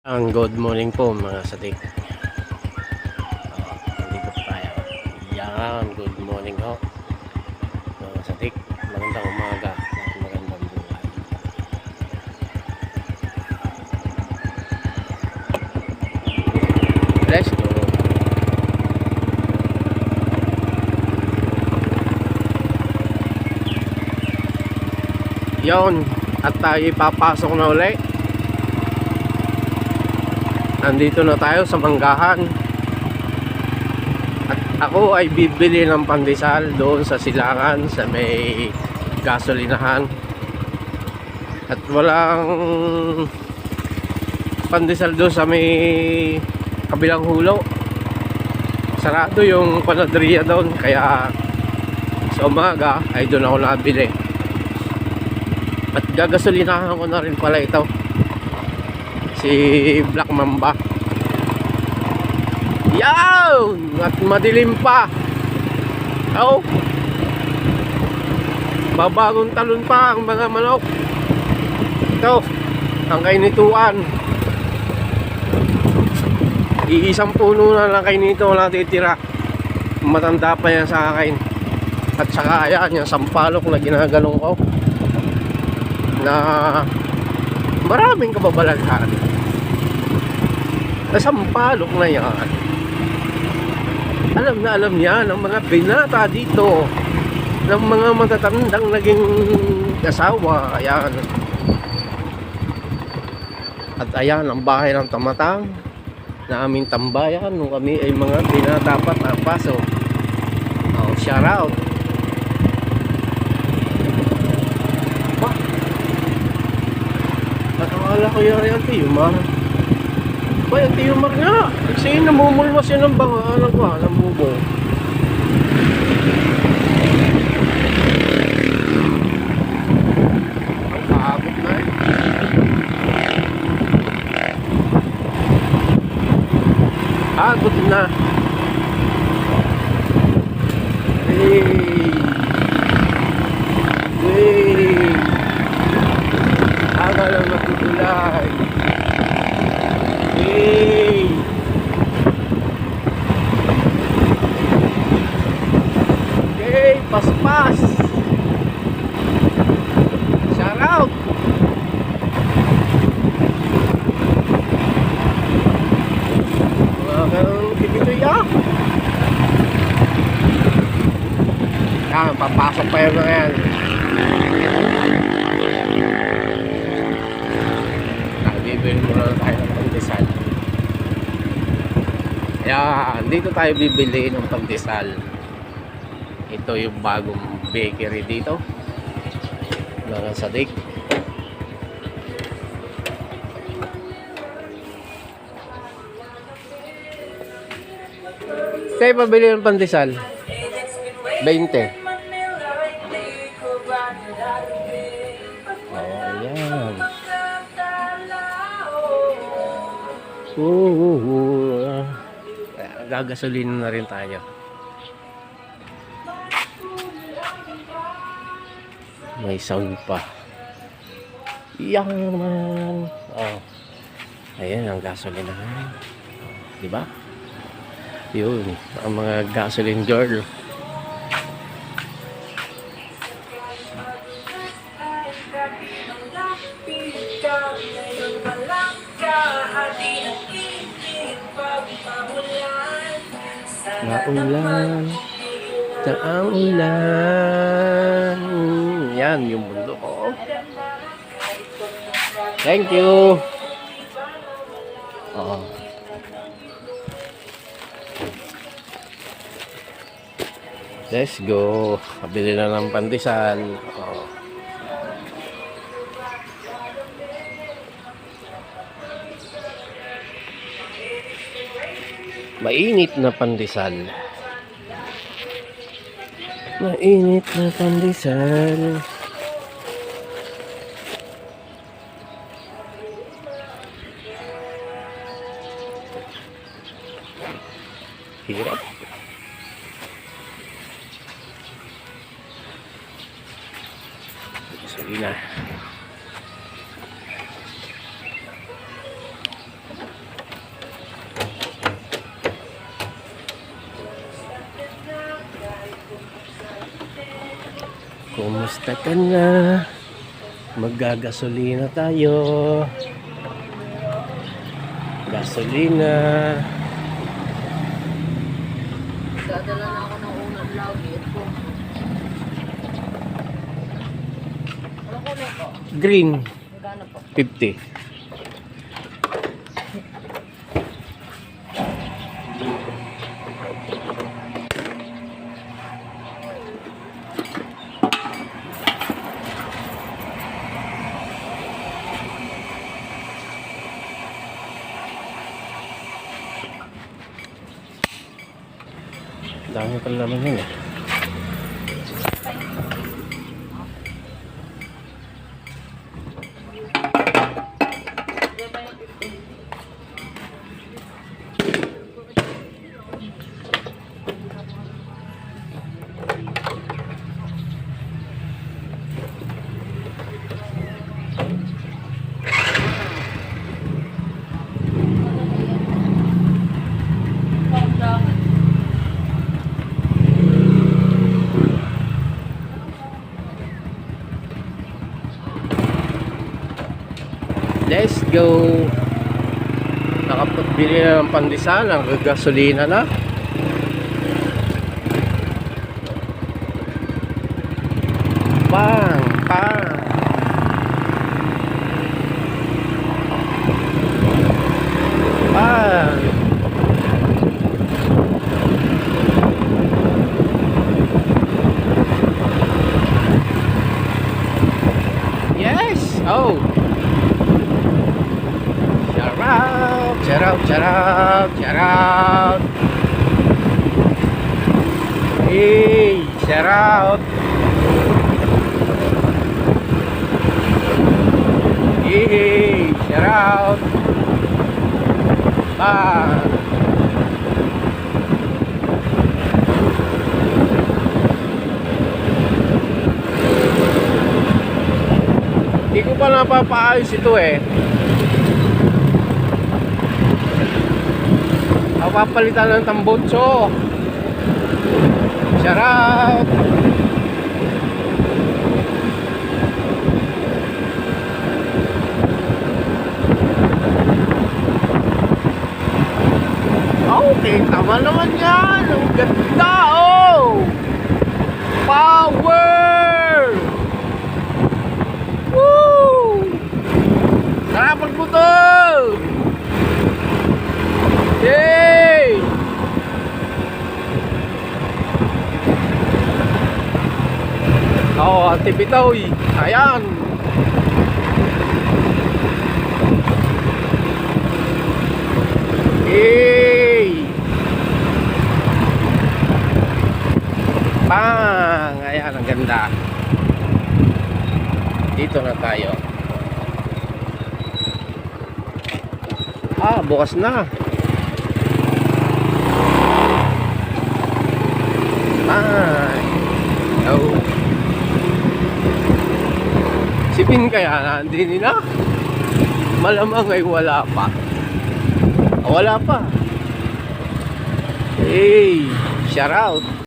Ang good morning po mga sadik. Nandito po tayo. Yan, good morning ho. Mga sadik, magandang umaga at magandang buhay. Let's go. Yon, at tayo papasok na ulit. Nandito na tayo sa Manggahan. At ako ay bibili ng pandesal doon sa silangan sa may gasolinahan. At walang pandesal doon sa may kabilang hulo. Sarado yung panaderia doon kaya sa umaga ay doon ako nabili. At gagasolinahan ko na rin pala ito si Black Mamba. Yan! At madilim pa. Oh. Babagong talon pa ang mga manok. Ito, ang kainituan. Iisang puno na lang kayo nito wala titira. Matanda pa yan sa akin. At saka ayan, yung sampalok na ginagalong ko. Na maraming kababalaghan na sampalok na yan. Alam na alam niya ng mga binata dito. Ng mga matatandang naging asawa ayan. At ayan ang bahay ng tamatang na aming tambayan nung kami ay mga binata pa paso. Oh, shout out Ba? Nakakala ko yung yung tiyumar. Ba, yung tiyumar nga. Kasi namumulwas yun ng banga. Alam ko, alam mo. Ang kaabot na eh. Agot na. Hey. Hey. Aga lang natutulay. Hey! Okay, paspas! Shout out! Mga kibito ya! Yan, papasok pa yun na yan. bibili muna tayo ng pandesal yan dito tayo bibili ng pandesal ito yung bagong bakery dito mga sadik tayo pabili ng pandesal 20 Oh, yan. Oo. Gagasolin na rin tayo. May sound pa. Yang man. Oh. Ayan ang gasoline na. Di ba? Yun. Ang mga gasoline girl. Maulan. Taang ulan. Yan yung mundo ko. Thank you. Oh. Let's go. Kabili na ng pandesal. Oh. Mainit na pandesal. Mainit na pandesal. Hirap. Kumusta ka na? Maggagasolina tayo. Gasolina. Dadala na ako ng unang lagi. Ito. Ano ko na po? Green. Magkano po? 50. Dami pala naman yun eh. Go! Nakapagbili na ng pandesal, ang gasolina na. Bang! Bang! Bang! Yes! Oh! Shout out! Shout out! Shout out! Hey! Shout out! Hey! Shout out! Ah! Hindi ko pa napapaayos ito eh. Papapalitan ng tambutso. Shout out! Okay, tama naman yan. Ang ganda, oh! Power! Woo! Sarapan mo to! Yay! Oh, antipitoy. Ayan. Yay! Bang! Ayan, ang ganda. Dito na tayo. Ah, bukas na. Ay. Oh. Si Pin kaya nandini na? Malamang ay wala pa. Wala pa. Hey, shout out.